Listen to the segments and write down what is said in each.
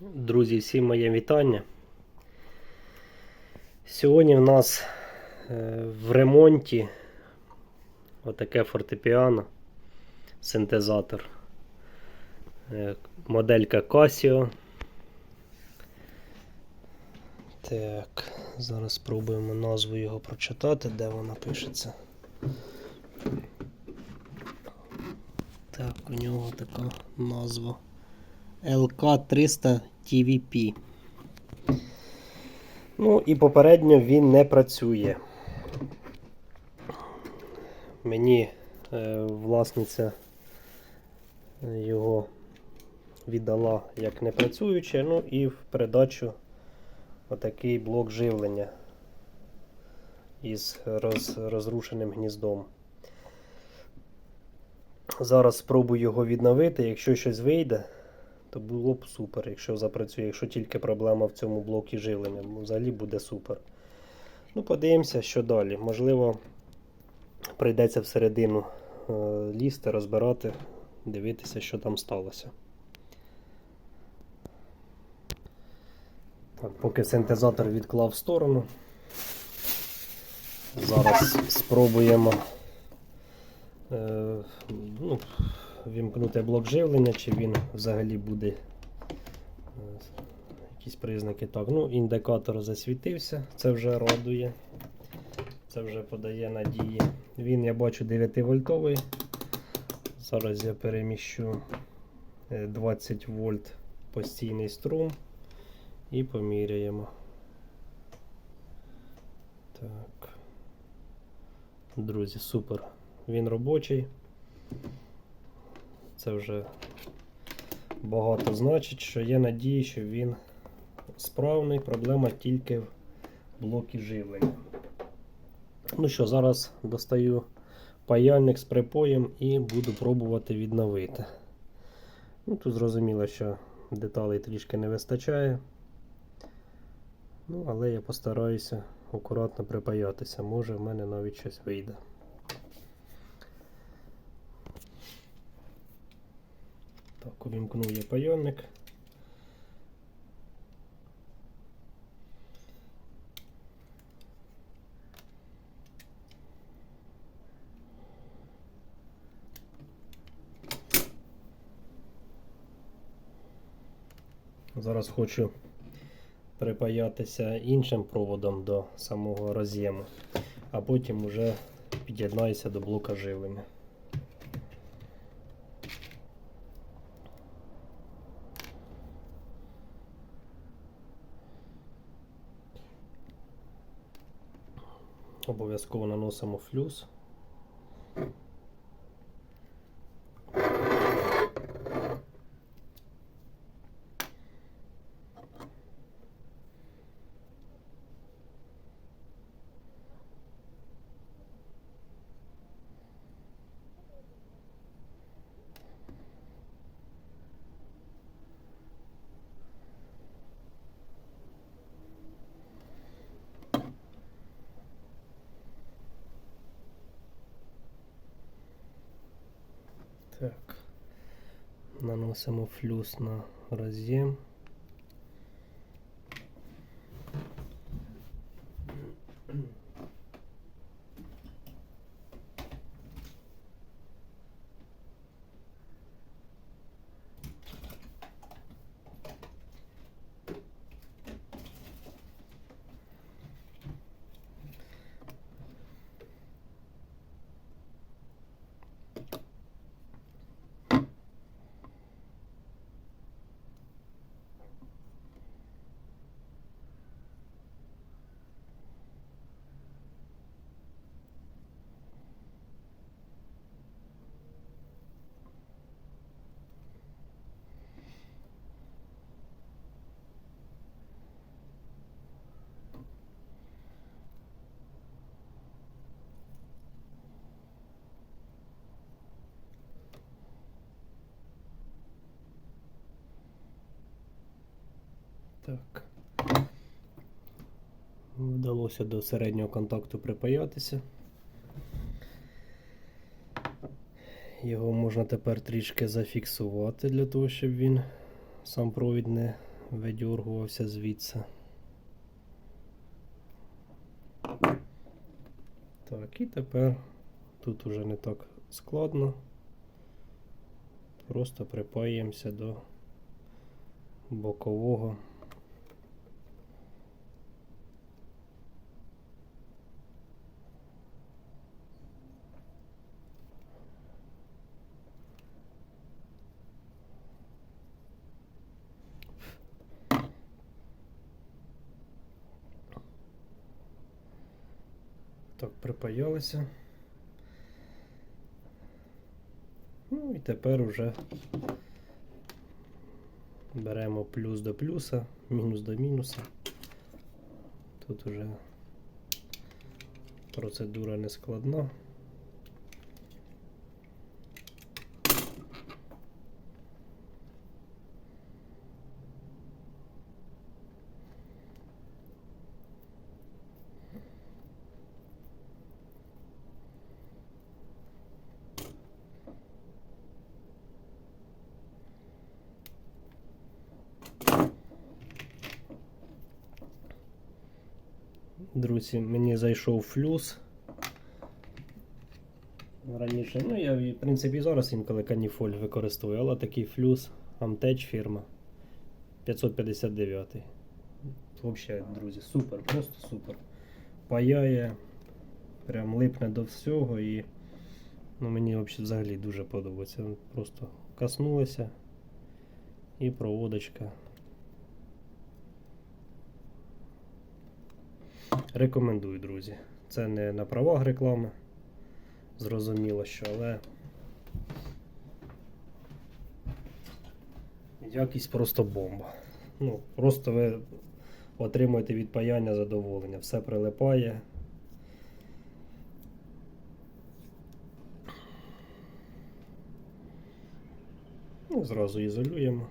Друзі, всім моє вітання. Сьогодні в нас е, в ремонті отаке фортепіано, синтезатор. Е, Моделька Casio. Так, зараз спробуємо назву його прочитати, де вона пишеться. Так, у нього така назва. LK300 TVP. Ну і попередньо він не працює. Мені е, власниця його віддала як непрацююче, ну і в передачу отакий блок живлення із роз, розрушеним гніздом. Зараз спробую його відновити. Якщо щось вийде, то було б супер, якщо запрацює, якщо тільки проблема в цьому блокі живлення. ну, Взагалі буде супер. Ну, подивимося, що далі. Можливо, прийдеться всередину е, лізти, розбирати, дивитися, що там сталося. Так, поки синтезатор відклав в сторону. Зараз спробуємо е, ну, вімкнути блок живлення, чи він взагалі буде е, якісь признаки. Так, ну, індикатор засвітився, це вже радує. Це вже подає надії. Він, я бачу, 9 вольтовий. Зараз я переміщу е, 20 вольт постійний струм і поміряємо. Так. Друзі, супер. Він робочий. Це вже багато значить, що є надії, що він справний. Проблема тільки в блокі живлення. Ну що, зараз достаю паяльник з припоєм і буду пробувати відновити. Ну, Тут зрозуміло, що деталей трішки не вистачає. Ну, але я постараюся акуратно припаятися. Може в мене навіть щось вийде. Увімкнув я пайонник. Зараз хочу припаятися іншим проводом до самого роз'єму, а потім вже під'єднаюся до блока живлення. Обов'язково наносимо флюс. Так. Наносимо флюс на роз'єм. Так. Вдалося до середнього контакту припаятися. Його можна тепер трішки зафіксувати для того, щоб він сам провід не видьоргувався звідси. Так, і тепер тут уже не так складно. Просто припаємося до бокового. Припаялися. Ну і тепер уже беремо плюс до плюса, мінус до мінуса. Тут уже процедура не складна. Друзі, мені зайшов флюс. Раніше, ну я в принципі зараз інколи каніфоль використовую, але такий флюс Amtech фірма 559. Взагалі, друзі, супер, просто супер. Паяє, прям липне до всього і ну, мені взагалі, дуже подобається. Просто коснулося і проводочка. Рекомендую, друзі. Це не на правах реклами. Зрозуміло, що, але якість просто бомба. Ну, просто ви отримуєте від паяння задоволення. Все прилипає. Ну, зразу ізолюємо.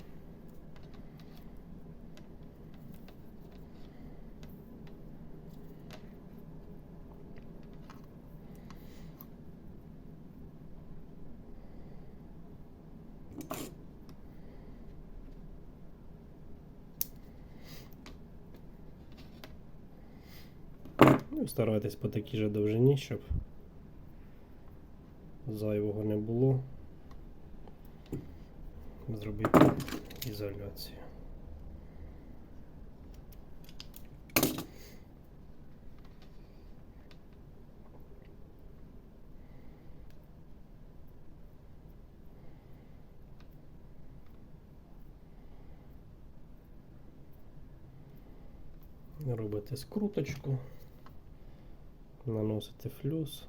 Ну, старайтесь по такій же довжині, щоб зайвого не було. Зробити ізоляцію. Робите скруточку, наносите флюс.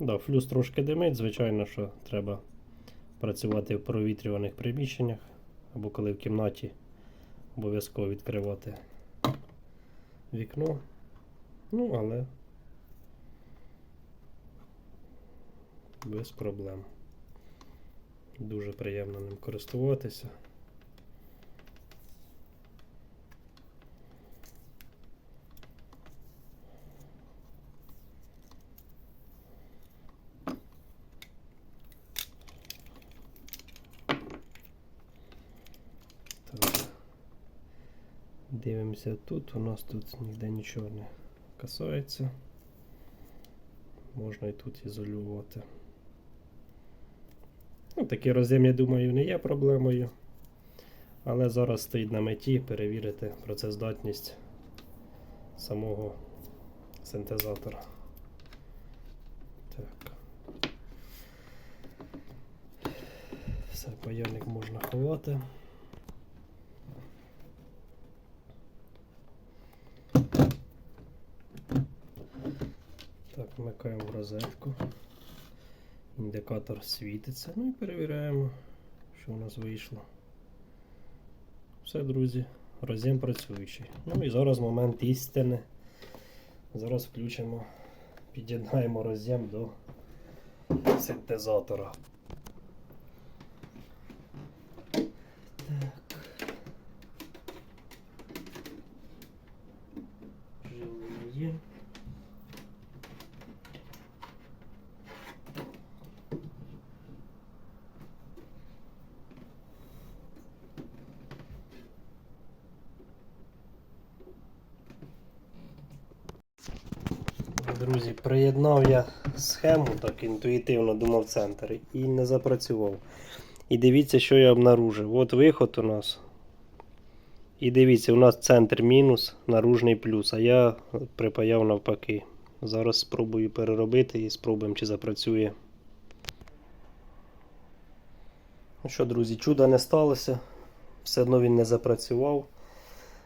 Да, флюс трошки димить, звичайно, що треба працювати в провітрюваних приміщеннях або коли в кімнаті обов'язково відкривати вікно. Ну, але без проблем. Дуже приємно ним користуватися. Так. Дивимося тут. У нас тут ніде нічого не касається. Можна і тут ізолювати. Ну, такий роз'єм, я думаю, не є проблемою. Але зараз стоїть на меті перевірити працездатність самого синтезатора. Так. Все, паяльник можна ховати. Так, вмикаємо в розетку. Індикатор світиться. Ну і перевіряємо, що у нас вийшло. Все, друзі, роз'єм працюючий. Ну і зараз момент істини. Зараз включимо, під'єднаємо роз'єм до синтезатора. Так. Живлення є. Друзі, приєднав я схему так інтуїтивно думав центр і не запрацював. І дивіться, що я обнаружив. От виход у нас. І дивіться, у нас центр мінус, наружний плюс, а я припаяв навпаки. Зараз спробую переробити і спробуємо, чи запрацює. Ну що, друзі, чуда не сталося. Все одно він не запрацював.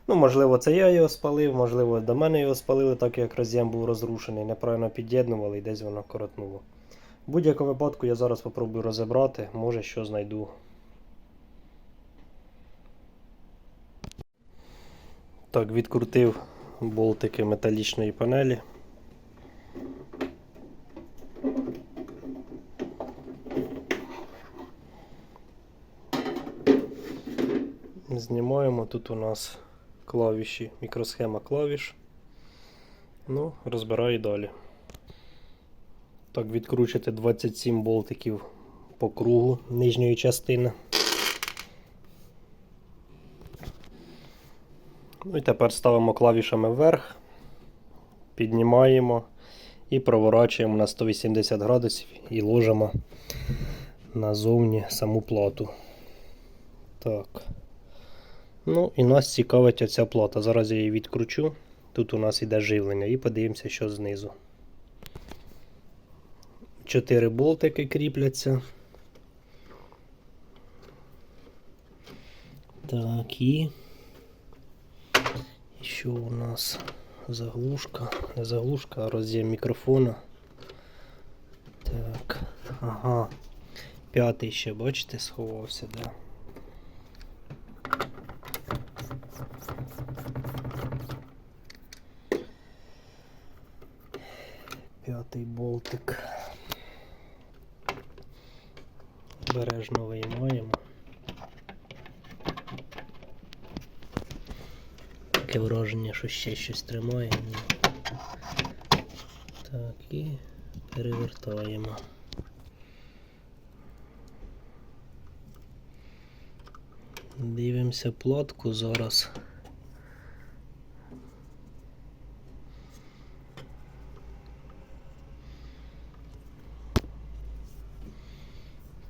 Ну, можливо, це я його спалив, можливо, до мене його спалили, так як роз'єм був розрушений, неправильно під'єднували і десь воно коротнуло. В будь-якому випадку я зараз спробую розібрати, може що знайду. Так, відкрутив болтики металічної панелі. Знімаємо. Тут у нас клавіші, мікросхема клавіш. Ну, розбираю далі. Так, відкручити 27 болтиків по кругу нижньої частини. Ну і тепер ставимо клавішами вверх, піднімаємо і проворачуємо на 180 градусів і ложимо назовні саму плату. Так. Ну і нас цікавить оця плата. Зараз я її відкручу. Тут у нас іде живлення і подивимося, що знизу. Чотири болтики кріпляться. Так, і що у нас заглушка? Не заглушка, а роз'єм мікрофона. Так, ага. П'ятий ще, бачите, сховався, да. П'ятий болтик. Бережно виймаємо. Таке враження, що ще щось тримає. Так, і перевертаємо. Дивимося платку зараз.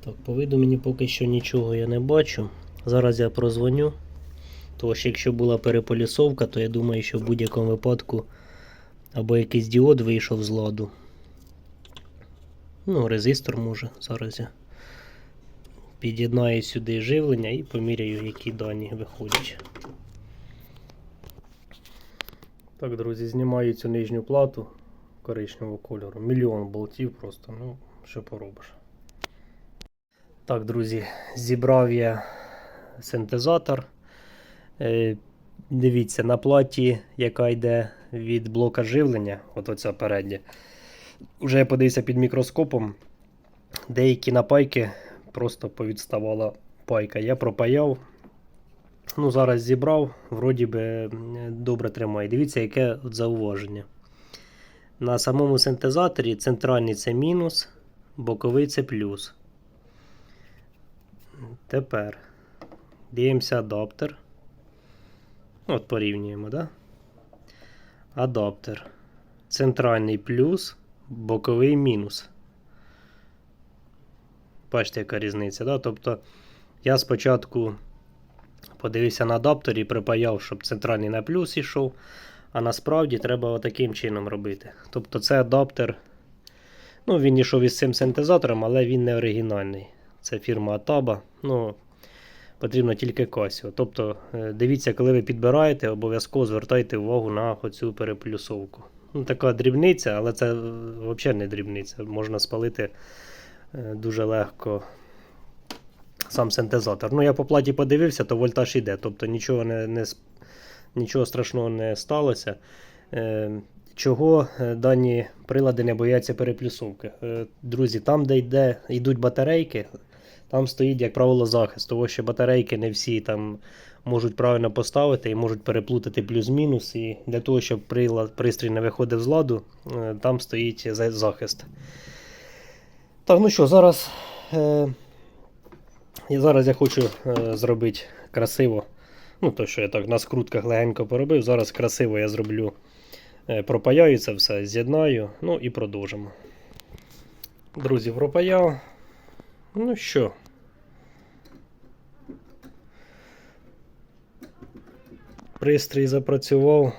Так, по виду мені поки що нічого я не бачу. Зараз я прозвоню. Що якщо була переполісовка, то я думаю, що в будь-якому випадку або якийсь діод вийшов з ладу. Ну, резистор може. Зараз я під'єднаю сюди живлення і поміряю, які дані виходять. Так, друзі, знімаю цю нижню плату коричневого кольору. Мільйон болтів просто, ну, що поробиш. Так, друзі, зібрав я синтезатор. Е, Дивіться, на платі, яка йде від блока живлення, от оця передня. Вже я подивився під мікроскопом. Деякі напайки просто повідставала пайка. Я пропаяв. Ну, зараз зібрав, вроді би добре тримає. Дивіться, яке зауваження. На самому синтезаторі центральний це мінус, боковий це плюс. Тепер дивимося адаптер. От порівнюємо, да? Адаптер. Центральний плюс, боковий мінус. Бачите, яка різниця, да? Тобто я спочатку подивився на адаптері і припаяв, щоб центральний на плюс йшов. А насправді треба отаким чином робити. Тобто це адаптер. Ну, він йшов із цим синтезатором, але він не оригінальний. Це фірма Ataba. Ну, потрібно тільки Casio. Тобто, е, дивіться, коли ви підбираєте, обов'язково звертайте увагу на оцю переплюсовку. Ну, така дрібниця, але це е, взагалі не дрібниця. Можна спалити е, дуже легко сам синтезатор. Ну, я по платі подивився, то вольтаж іде. Тобто нічого не, не, нічого страшного не сталося. Чого дані прилади не бояться переплюсовки? Друзі, там, де йде, йдуть батарейки, там стоїть, як правило, захист, тому що батарейки не всі там можуть правильно поставити і можуть переплутати плюс-мінус. І для того, щоб прилад, пристрій не виходив з ладу, е, там стоїть захист. Так, ну що, зараз, е, зараз я хочу е, зробити красиво. Ну, то, що я так на скрутках легенько поробив. Зараз красиво я зроблю Е, Пропаяю це все, з'єднаю, ну і продовжимо. Друзі, пропаяв. Ну що? Пристрій запрацював.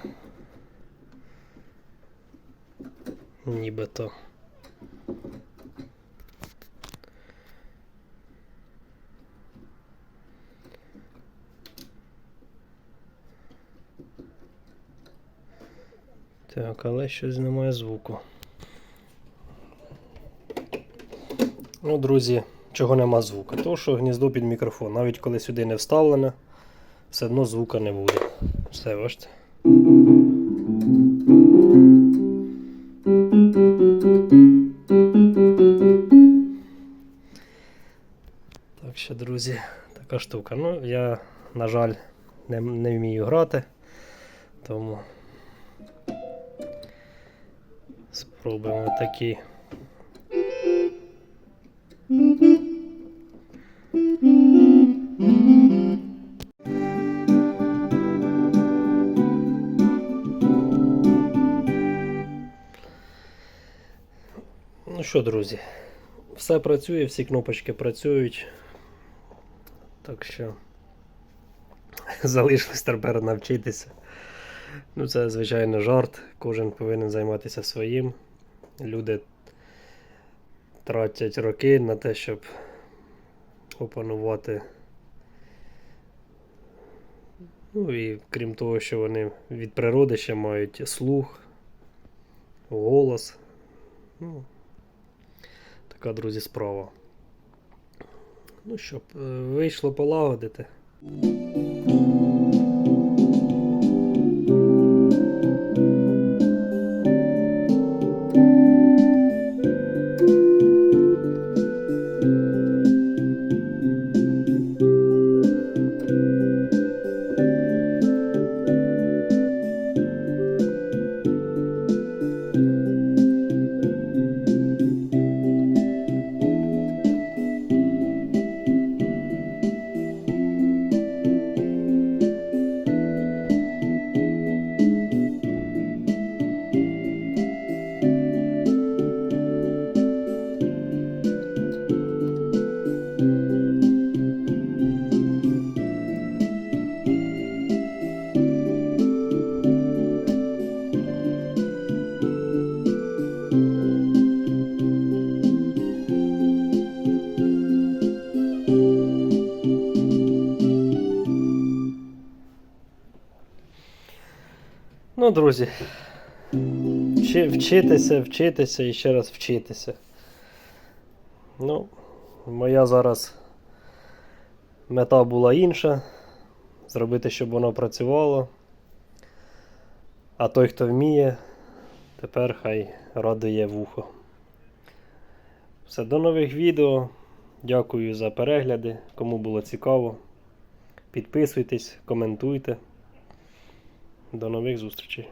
Нібито. Так, але щось немає звуку. Ну, друзі, чого нема звука? Тому що гніздо під мікрофон. Навіть коли сюди не вставлене, все одно звука не буде. Все, бачите. Так що, друзі, така штука. Ну, я, на жаль, не, не вмію грати, тому спробуємо такі. Що, друзі, все працює, всі кнопочки працюють. Так що залишилось тепер навчитися. Ну, це, звичайно, жарт. Кожен повинен займатися своїм. Люди тратять роки на те, щоб опанувати. Ну і крім того, що вони від природи ще мають слух, голос. Ну, така, друзі, справа. Ну, щоб е, вийшло полагодити. Ну, друзі, вчи, вчитися, вчитися і ще раз вчитися. Ну, моя зараз мета була інша. Зробити, щоб воно працювало. А той, хто вміє, тепер хай радує вухо. Все, до нових відео. Дякую за перегляди. Кому було цікаво. Підписуйтесь, коментуйте. До нових зустрічей.